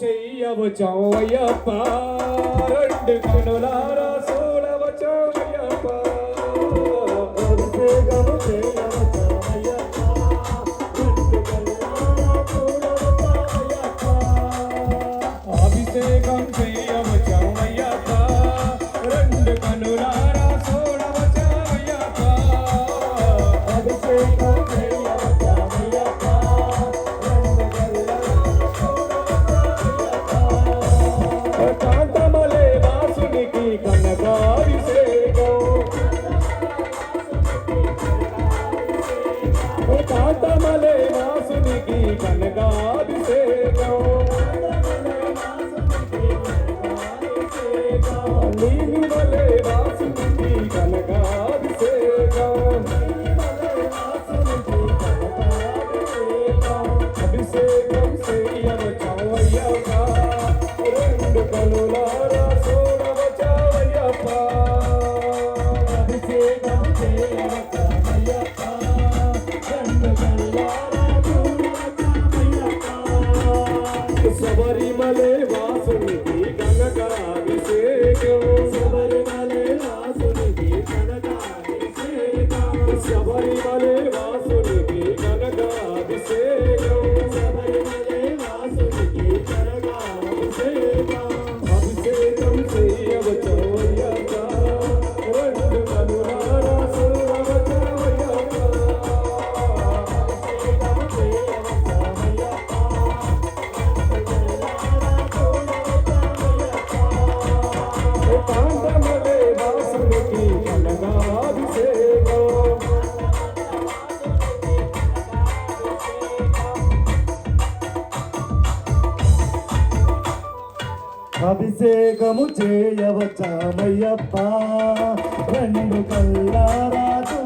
చెయ్యవచోయప్ప రెండు కనులారా చూడవచోయప్ప అభిషేకము చేయవచ ki pane అభిషేకము చేయవచ్చామయ్యప్ప. రెండు కళ్ళారాజు